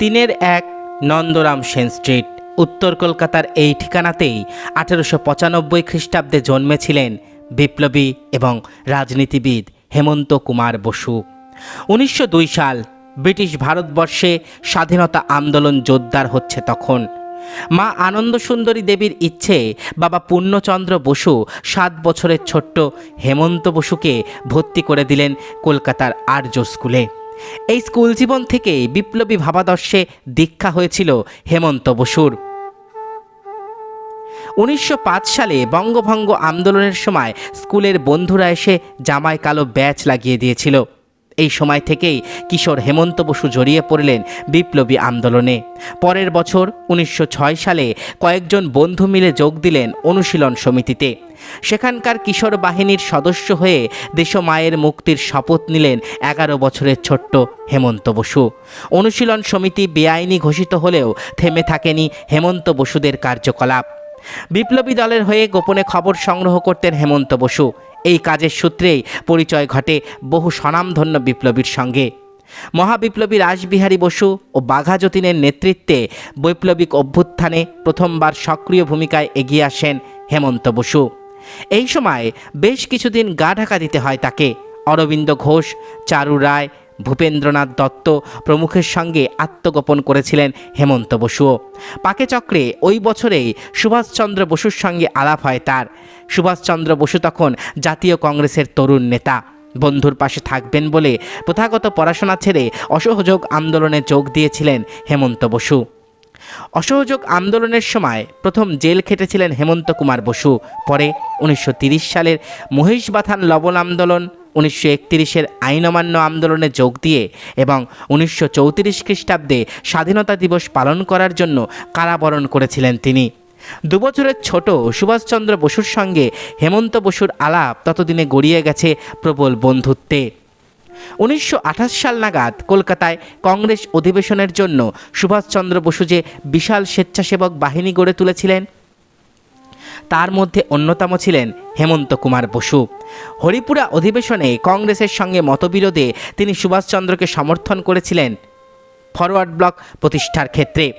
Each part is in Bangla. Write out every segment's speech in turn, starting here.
তিনের এক নন্দরাম সেন স্ট্রিট। উত্তর কলকাতার এই ঠিকানাতেই আঠেরোশো পঁচানব্বই খ্রিস্টাব্দে জন্মেছিলেন বিপ্লবী এবং রাজনীতিবিদ হেমন্ত কুমার বসু। উনিশশো দুই সাল ব্রিটিশ ভারতবর্ষে স্বাধীনতা আন্দোলন জোরদার হচ্ছে তখন। মা আনন্দ সুন্দরী দেবীর ইচ্ছে বাবা পূর্ণচন্দ্র বসু সাত বছরের ছোট্ট হেমন্ত বসুকে ভর্তি করে দিলেন কলকাতার আর্য স্কুলে। এই স্কুল জীবন থেকেই বিপ্লবী ভাবাদর্শে দীক্ষা হয়েছিল হেমন্ত বসুর। উনিশশো পাঁচ সালে বঙ্গভঙ্গ আন্দোলনের সময় স্কুলের বন্ধুরা এসে জামাই কালো ব্যাচ লাগিয়ে দিয়েছিল। এই সময় থেকেই কিশোর হেমন্ত বসু জড়িয়ে পড়লেন বিপ্লবী আন্দোলনে। পরের বছর উনিশশো ছয় সালে কয়েকজন বন্ধু মিলে যোগ দিলেন অনুশীলন সমিতিতে। সেখানকার কিশোর বাহিনীর সদস্য হয়ে দেশমায়ের মুক্তির শপথ নিলেন এগারো বছরের ছোট্ট হেমন্ত বসু। অনুশীলন সমিতি বেআইনি ঘোষিত হলেও থেমে থাকেনি হেমন্ত বসুদের কার্যকলাপ। বিপ্লবী দলের হয়ে গোপনে খবর সংগ্রহ করতেন হেমন্ত বসু। এই কাজের সূত্রেই পরিচয় ঘটে বহু স্বনামধন্য বিপ্লবীর সঙ্গে। মহাবিপ্লবী রাসবিহারী বসু ও বাঘা যতীনের নেতৃত্বে বৈপ্লবিক অভ্যুত্থানে প্রথমবার সক্রিয় ভূমিকায় এগিয়ে আসেন হেমন্ত বসু। এই সময় বেশ কিছুদিন গা ঢাকা দিতে হয় তাকে। অরবিন্দ ঘোষ, চারু রায় ভূপেন্দ্রনাথ দত্ত প্রমুখের সঙ্গে আত্মগোপন করেছিলেন হেমন্ত বসুও। পাকে চক্রে ওই বছরেই সুভাষচন্দ্র বসুর সঙ্গে আলাপ হয় তার। সুভাষচন্দ্র বসু তখন জাতীয় কংগ্রেসের তরুণ নেতা। বন্ধুর পাশে থাকবেন বলে প্রথাগত পড়াশোনা ছেড়ে অসহযোগ আন্দোলনে যোগ দিয়েছিলেন হেমন্ত বসু। অসহযোগ আন্দোলনের সময় প্রথম জেল খেটেছিলেন হেমন্ত কুমার বসু। পরে উনিশশো সালের মহিষবাথান লবণ আন্দোলন উনিশশো একত্রিশের আইন অমান্য আন্দোলনে যোগ দিয়ে এবং উনিশশো চৌত্রিশ খ্রিস্টাব্দে স্বাধীনতা দিবস পালন করার জন্য কারাবরণ করেছিলেন তিনি। দুবছরের ছোট সুভাষচন্দ্র বসুর সঙ্গে হেমন্ত বসুর আলাপ ততদিনে গড়িয়ে গেছে প্রবল বন্ধুত্বে। উনিশশো আঠাশ সাল নাগাদ কলকাতায় কংগ্রেস অধিবেশনের জন্য সুভাষচন্দ্র বসু যে বিশাল স্বেচ্ছাসেবক বাহিনী গড়ে তুলেছিলেন তার মধ্যে অন্যতম ছিলেন হেমন্ত কুমার বসু। হরিপুরা অধিবেশনে কংগ্রেসের সঙ্গে মতবিরোধে তিনি সুভাষচন্দ্রকে সমর্থন করেছিলেন ফরওয়ার্ড ব্লক প্রতিষ্ঠার ক্ষেত্রে।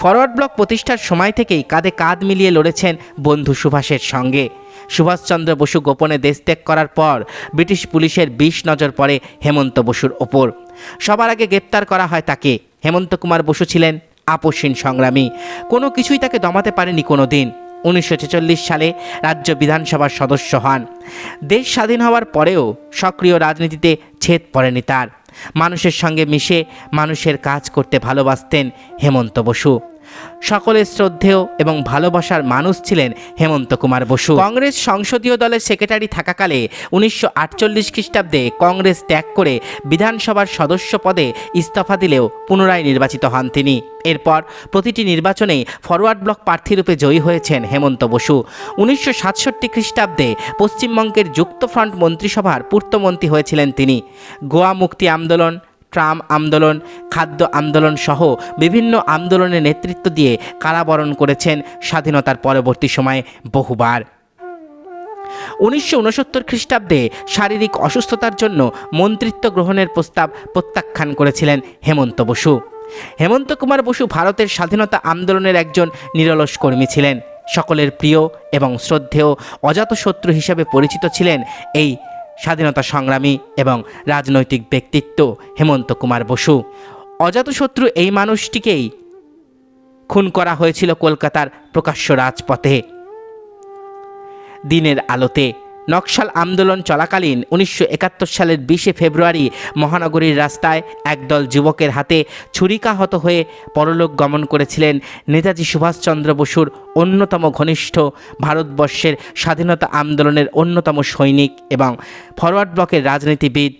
ফরওয়ার্ড ব্লক প্রতিষ্ঠার সময় থেকেই কাঁধে কাঁধ মিলিয়ে লড়েছেন বন্ধু সুভাষের সঙ্গে। সুভাষচন্দ্র বসু গোপনে দেশত্যাগ করার পর ব্রিটিশ পুলিশের বিষ নজর পড়ে হেমন্ত বসুর ওপর। সবার আগে গ্রেপ্তার করা হয় তাকে। হেমন্ত কুমার বসু ছিলেন আপসীন সংগ্রামী। কোনো কিছুই তাকে দমাতে পারেনি কোনো দিন উনিশশো ছেচল্লিশ সালে রাজ্য বিধানসভার সদস্য হন। দেশ স্বাধীন হওয়ার পরেও সক্রিয় রাজনীতিতে ছেদ পড়েনি তার। মানুষের সঙ্গে মিশে মানুষের কাজ করতে ভালোবাসতেন হেমন্ত বসু। সকলের শ্রদ্ধেয় এবং ভালোবাসার মানুষ ছিলেন হেমন্ত কুমার বসু। কংগ্রেস সংসদীয় দলের সেক্রেটারি থাকাকালে উনিশশো আটচল্লিশ খ্রিস্টাব্দে কংগ্রেস ত্যাগ করে বিধানসভার সদস্য পদে ইস্তফা দিলেও পুনরায় নির্বাচিত হন তিনি। এরপর প্রতিটি নির্বাচনেই ফরওয়ার্ড ব্লক প্রার্থীরূপে জয়ী হয়েছেন হেমন্ত বসু। উনিশশো সাতষট্টি খ্রিস্টাব্দে পশ্চিমবঙ্গের যুক্তফ্রন্ট মন্ত্রিসভার পূর্তমন্ত্রী হয়েছিলেন তিনি। গোয়া মুক্তি আন্দোলন ট্রাম আন্দোলন, খাদ্য আন্দোলন সহ বিভিন্ন আন্দোলনে নেতৃত্ব দিয়ে কারাবরণ করেছেন স্বাধীনতার পরবর্তী সময়ে বহুবার। উনিশশো উনসত্তর খ্রিস্টাব্দে শারীরিক অসুস্থতার জন্য মন্ত্রিত্ব গ্রহণের প্রস্তাব প্রত্যাখ্যান করেছিলেন হেমন্ত বসু। হেমন্ত কুমার বসু ভারতের স্বাধীনতা আন্দোলনের একজন নিরলস কর্মী ছিলেন। সকলের প্রিয় এবং শ্রদ্ধেয় অজাতশত্রু হিসেবে পরিচিত ছিলেন এই স্বাধীনতা সংগ্রামী এবং রাজনৈতিক ব্যক্তিত্ব হেমন্ত কুমার বসু। অজাতশত্রু এই মানুষটিকেই খুন করা হয়েছিল কলকাতার প্রকাশ্য রাজপথে। দিনের আলোতে নকশাল আন্দোলন চলাকালীন উনিশশো একাত্তর সালের বিশে ফেব্রুয়ারি মহানগরীর রাস্তায় একদল যুবকের হাতে ছুরিকাহত হয়ে পরলোক গমন করেছিলেন নেতাজি সুভাষচন্দ্র বসুর অন্যতম ঘনিষ্ঠ ভারতবর্ষের স্বাধীনতা আন্দোলনের অন্যতম সৈনিক এবং ফরওয়ার্ড ব্লকের রাজনীতিবিদ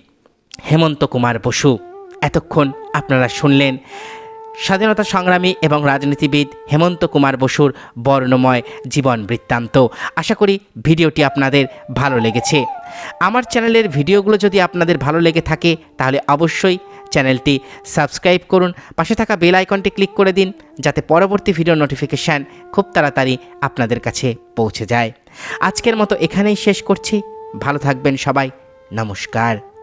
হেমন্ত কুমার বসু। এতক্ষণ আপনারা শুনলেন স্বাধীনতা সংগ্রামী এবং রাজনীতিবিদ হেমন্ত কুমার বসুর বর্ণময় জীবন বৃত্তান্ত। আশা করি ভিডিওটি আপনাদের ভালো লেগেছে। আমার চ্যানেলের ভিডিওগুলো যদি আপনাদের ভালো লেগে থাকে, তাহলে অবশ্যই চ্যানেলটি সাবস্ক্রাইব করুন, পাশে থাকা বেল আইকনটি ক্লিক করে দিন, যাতে পরবর্তী ভিডিও নোটিফিকেশান খুব তাড়াতাড়ি আপনাদের কাছে পৌঁছে যায়। আজকের মতো এখানেই শেষ করছি। ভালো থাকবেন সবাই। নমস্কার।